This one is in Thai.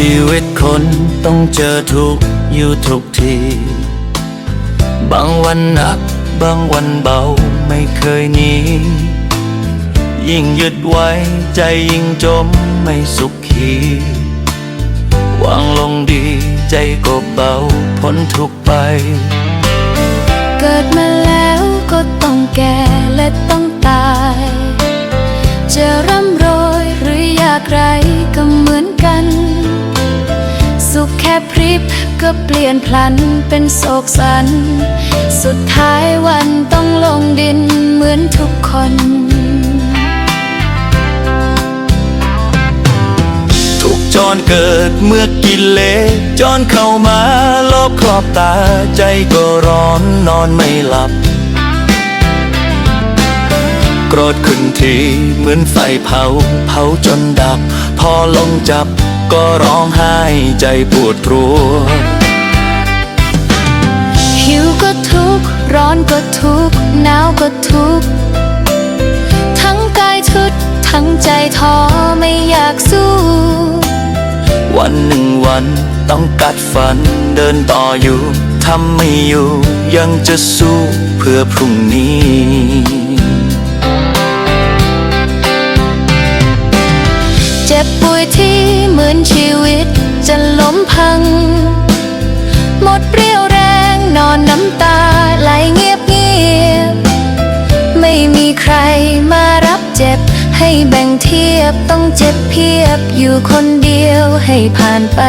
ชีวิตคนต้องเจอทุกอยู่ทุกที บางวันหนัก บางวันเบาไม่เคยหนียิ่งยึดไว้ใจยิ่งจมไม่สุขีวางลงดีใจก็เบาพ้นทุกไป เกิดมาแล้วก็ต้องแก่และต้องตาย จะร่ำรวยหรือยากไรก็เหมือนกัน ขแค่พริบก็เปลี่ยนพลันเป็นโศกสัน สุดท้ายวันต้องลงดินเหมือนทุกคนทุกจรเกิดเมื่อกินเลสจรเข้ามาลบครอบตาใจก็ร้อนนอนไม่หลับ โกรธขึ้นทีเหมือนไฟเผา เผาจนดับ พอลงจับ ก็ร้องไห้ใจปวดรัวหิวก็ทุกข์ร้อนก็ทุกข์หนาวก็ทุกข์ทั้งกายทุดทั้งใจท้อไม่อยากสู้ วันหนึ่งวันต้องกัดฟันเดินต่ออยู่ทำไม่อยู่ยังจะสู้เพื่อพรุ่งนี้ บป่วยที่เหมือนชีวิตจะล้มพัง หมดเปรี้ยวแรงนอนน้ำตาไหลเงียบเงียบ ไม่มีใครมารับเจ็บ ให้แบ่งเทียบต้องเจ็บเพียบอยู่คนเดียวให้ผ่านไป